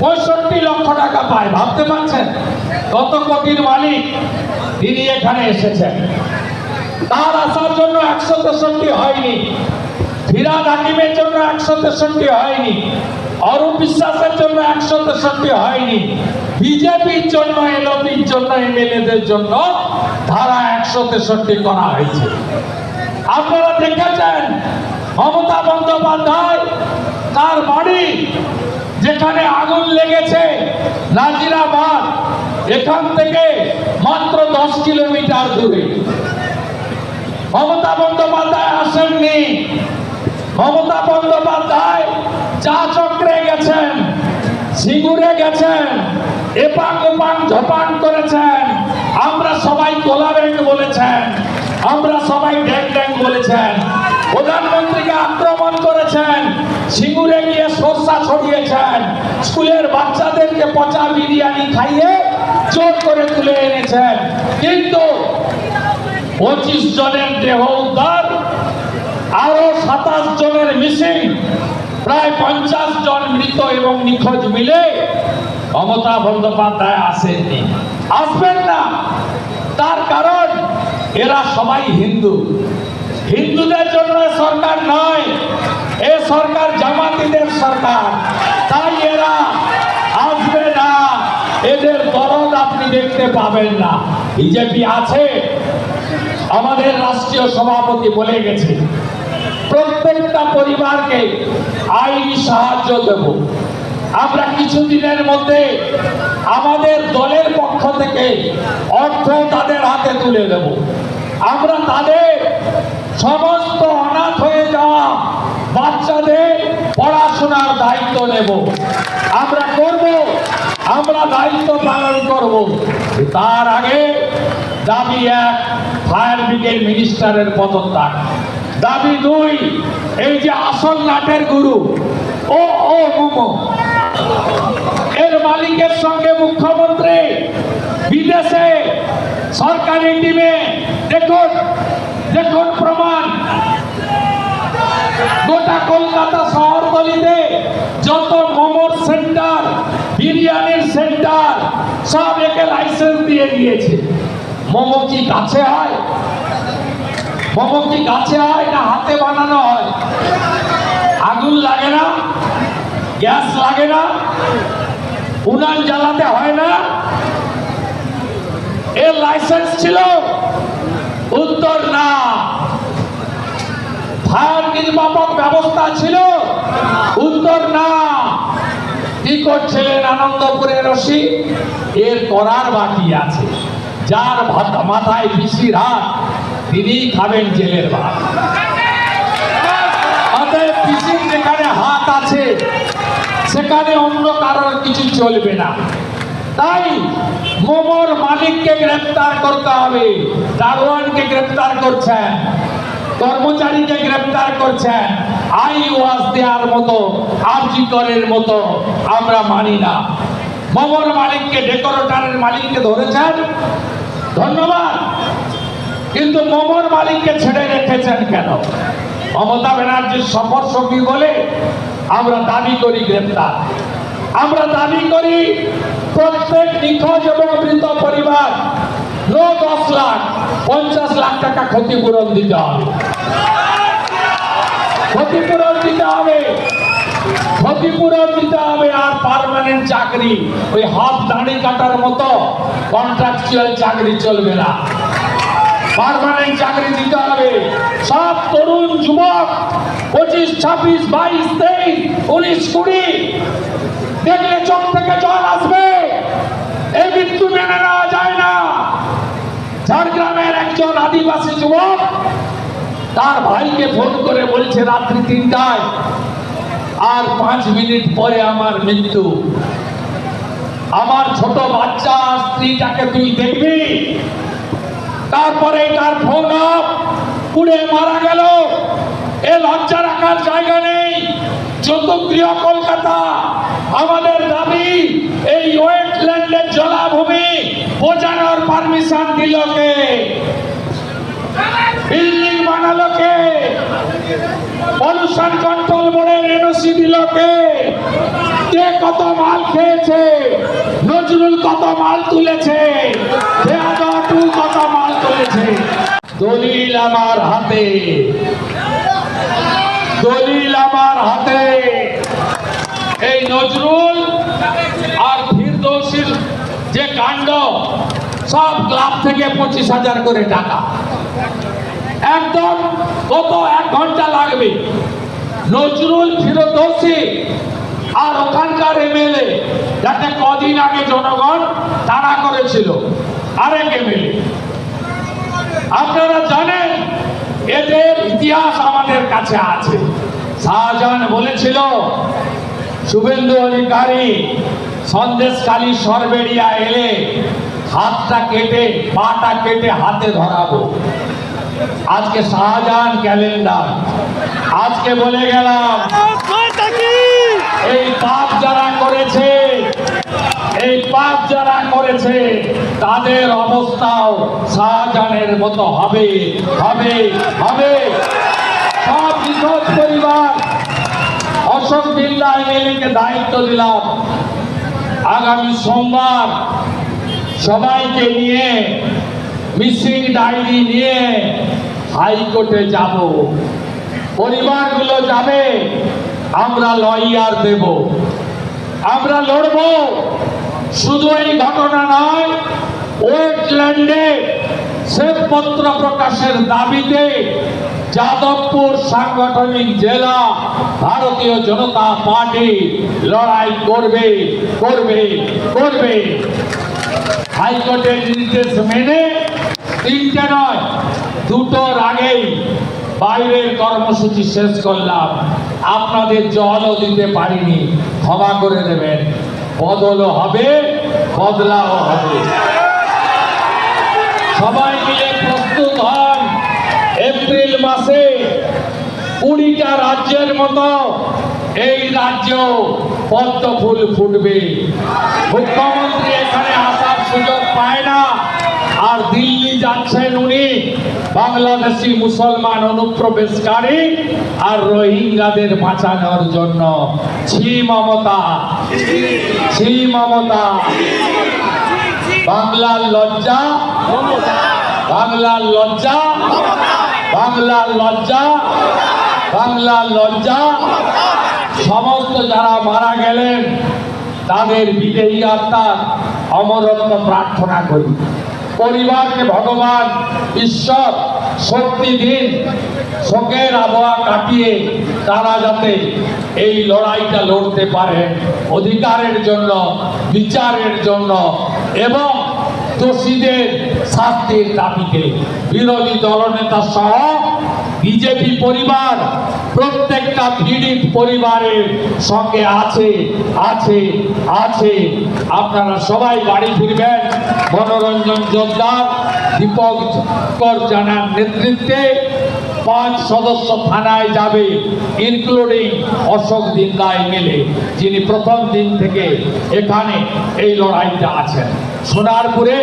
পঁয়ষট্টি লক্ষ টাকা পায়, ভাবতে পারছেন? কত কোটির মালিক তিনি এখানে এসেছেন? তার আসার জন্য একশো তেষট্টি হয়নি। ফিরাদ হাকিমের জন্য একশো তেষট্টি হয়নি। অরূপ বিশ্বাসের জন্য একশো তেষট্টি হয়নি। বিজেপির জন্য, এলপির জন্য, এমএলএদের জন্য ধারা একশো তেষট্টি করা হয়েছে। আপনারা দেখেছেন মমতা বন্দ্যোপাধ্যায় তার বাড়ি যেখানে আগুন লেগেছে নাজিরাবাদ, এখান থেকে মাত্র দশ কিলোমিটার দূরে। মমতা বন্দ্যোপাধ্যায় আসেননি। মমতা বন্দ্যোপাধ্যায় চা চক্রে গেছেন সিঙ্গুরে গেছেন এপাং ওপাং ঝপাং করেছেন। আমরা সবাই কোলা ব্যাংক বলেছেন, আমরা সবাই ড্যাং ড্যাং বলেছেন। সিঙ্গুরে গিয়ে সর্ষা ছড়িয়েছেন। স্কুলের বাচ্চাদেরকে পচা বিরিয়ানি খাইয়ে জোর করে তুলে এনেছেন। কিন্তু পঁচিশ জনের দেহ উদ্ধার, আরও সাতাশ জনের মিসিং, প্রায় পঞ্চাশ জন মৃত এবং নিখোঁজ মিলে মমতা বন্দ্যোপাধ্যায় আসেননি। আসবেন না। তার কারণ, এরা সবাই হিন্দু। হিন্দুদের জন্য সরকার নয়। এ সরকার সরকার। তাই এরা আসবে না। এদের দরদ আপনি দেখতে পাবেন না। বিজেপি আছে। আমাদের রাষ্ট্রীয় সভাপতি বলে গেছে, প্রত্যেকটা পরিবারকে আইনি সাহায্য দেব। আমরা কিছুদিনের মধ্যে আমাদের দলের পক্ষ থেকে অর্থ তাদের হাতে তুলে দেব। আমরা তাদের সমস্ত অনাথ হয়ে যাওয়া বাচ্চাদের পড়াশোনার দায়িত্ব নেব। আমরা করব, আমরা দায়িত্ব পালন করব। তার আগে দাবি এক, ফায়ার ব্রিগেড মিনিস্টারের পদত্যাগ। দাবি দুই, এই যে আসল নাটের গুরু, ও ও, মুমো, এর মালিকের সঙ্গে মুখ্যমন্ত্রী বিদেশে সরকারি টিমে, দেখুন দেখুন প্রমাণ। গোটা কলকাতা শহরতলিতে যত মোমোর সেন্টার, বিরিয়ানির সেন্টার, সব একে লাইসেন্স দিয়ে দিয়েছে। মোমো কি গাছে হয়? মোমো কি গাছে হয় না হাতে বানানো হয়? আগুন লাগে না? গ্যাস লাগে না? উনান জ্বালাতে হয় না? এর লাইসেন্স ছিল উত্তর না ফায়ার ব্যবস্থা ছিল? উত্তর না। কি করছিলেন আনন্দপুরের রশি এর করার বাকি আছে। যার মাথায় পিসির হাত তিনি খাবেন জেলের ভাত। যেখানে হাত আছে, সেখানে অন্য কারোর কিছু চলবে না। তাই মালিককে গ্রেফতার করতে হবে। গ্রেফতার করছেন। কর্মচারীকে গ্রেফতার করছেন। আই ওয়াজ দেওয়ার মতো, আরজি মতো আমরা মানি না। মোমোর মালিককে, ডেকোরেটারের মালিককে ধরেছেন। ধন্যবাদ। কিন্তু মোমোর মালিককে ছেড়ে রেখেছেন কেন? মমতা ব্যানার্জির সফর সঙ্গী বলে আমরা দাবি করি গ্রেপ্তার। আমরা দাবি করি প্রত্যেক নিখোঁজ এবং মৃত পরিবার নো দশ লাখ পঞ্চাশ লাখ টাকা ক্ষতিপূরণ দিতে হবে। ক্ষতিপূরণ দিতে হবে। ক্ষতিপূরণ দিতে হবে আর পার্মানেন্ট চাকরি। ওই হাফ দাড়ি কাটার মতো কন্ট্রাকচুয়াল চাকরি চলবে না। পার্মানেন্ট চাকরি দিতে হবে। সব তরুণ যুবক, পঁচিশ, ছাব্বিশ, বাইশ, তেইশ, উনিশ, কুড়ি, দেখলে চোখ থেকে জল আসবে। এই মৃত্যু মেনে নেওয়া যায় না। ঝাড়গ্রামের একজন আদিবাসী যুবক তার ভাইকে ফোন করে বলছে রাত্রি তিনটায়। আর পাঁচ মিনিট পরে আমার মৃত্যু। আমার ছোট বাচ্চা স্ত্রীটাকে তুই দেখবি? তারপরে তার ফোন অফ পুড়ে মারা গেল। এ লজ্জা রাখার জায়গা নেই। চতুর্গৃহ কলকাতা, আমাদের দাবি, এই ওয়েটল্যান্ডের জলাভূমি বোঝানোর পারমিশন দিল কে? বিল্ডিং বানালো কে পলিউশন কন্ট্রোল বোর্ডের এনওসি দিল কে কে কত মাল খেয়েছে? নজরুল কত মাল তুলেছে? কত মাল তুলেছে? দলিল আমার হাতে। দলিল আমার হাতে। এই নজরুল আর ফিরদৌসির যে কাণ্ড, সব ক্লাব থেকে পঁচিশ হাজার করে টাকা। একদম কত এক ঘণ্টা লাগবে। নজরুল ফিরদৌসি আর ওখানকার এমএলএ, যাতে কদিন আগে জনগণ তাড়া করেছিল, আরেক এমএলএ। আপনারা জানেন, এদের ইতিহাস আমাদের কাছে আছে। শাহজাহান বলেছিল, শুভেন্দু অধিকারী সন্দেশকালী সরবেরিয়া এলে হাতটা কেটে, পাটা কেটে হাতে ধরাবো। আজকে শাহজাহান ক্যালেন্ডার। আজকে বলে গেলাম, এই পাপ যারা করেছে, এই পাপ যারা করেছে, তাদের অবস্থাও শাহজাহানের মতো হবে হবে হবে। সব নিখোঁজ পরিবার অশোক বিন্দা এমএলএকে দায়িত্ব দিলাম। আগামী সোমবার সবাইকে নিয়ে মিসিং ডায়েরি নিয়ে হাইকোর্টে যাব। পরিবারগুলো যাবে, আমরা লয়ার দেব। আমরা লড়ব। শুধু এই ঘটনা নয়, ওয়েটল্যান্ডে শ্বেতপত্র প্রকাশের দাবিতে যাদবপুর সাংগঠনিক জেলা ভারতীয় জনতা পার্টি লড়াই করবে করবে করবে। হাইকোর্টের নির্দেশ মেনে তিনটে নয়, দুটোর আগেই বাইরের কর্মসূচি শেষ করলাম। আপনাদের জলও দিতে পারিনি, ক্ষমা করে দেবেন। বদলও হবে, বদলাও হবে। সবাই মিলে প্রস্তুত হন, এপ্রিল মাসে কুড়িটা রাজ্যের মতো এই রাজ্য পদ্ম ফুল ফুটবে। মুখ্যমন্ত্রী এখানে আসার সুযোগ পায় না। আর দিল্লি যাচ্ছেন উনি বাংলাদেশি মুসলমান অনুপ্রবেশকারী আর রোহিঙ্গাদের বাঁচানোর জন্য। বাংলার লজ্জা। বাংলার লজ্জা। বাংলার লজ্জা। বাংলার লজ্জা। সমস্ত যারা মারা গেলেন, তাদের বিদেহী আত্মার অমরত্ব প্রার্থনা করি। পরিবারকে ভগবান, ঈশ্বর, শক্তি দিন, শোকের আবহাওয়া কাটিয়ে তারা যাতে এই লড়াইটা লড়তে পারে। অধিকারের জন্য, বিচারের জন্য এবং দোষীদের শাস্তির দাবিতে বিরোধী দলনেতা সহ বিজেপি পরিবার, প্রত্যেকটা পীড়িত পরিবারের সঙ্গে আছে আছে আছে। আপনারা সবাই বাড়ি ফিরবেন। মনোরঞ্জন জোরদার, দীপক জানার নেতৃত্বে পাঁচ সদস্য থানায় যাবে ইনক্লুডিং অশোক দিন্দা এমএলএ যিনি প্রথম দিন থেকে এখানে এই লড়াইটা আছেন। সোনারপুরে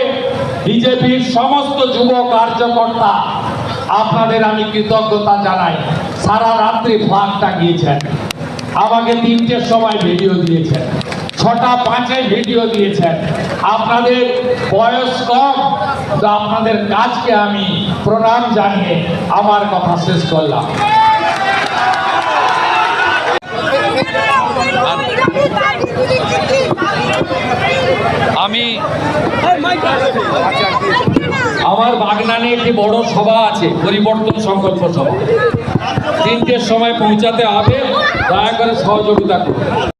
বিজেপির সমস্ত যুব কার্যকর্তা আপনাদের আমি কৃতজ্ঞতা জানাই। সারা রাত্রি ফ্লাগ টাঙিয়েছেন আমাকে তিনটের সময় ভিডিও দিয়েছেন। ছটা পাঁচে ভিডিও দিয়েছেন। আপনাদের বয়স কম আপনাদের কাজকে আমি প্রণাম জানিয়ে আমার কথা শেষ করলাম। বাগনানে একটি বড় সভা আছে, পরিবর্তন সংকল্প সভা। তিনটের সময় পৌঁছাতে হবে, দয়া করে সহযোগিতা করুন।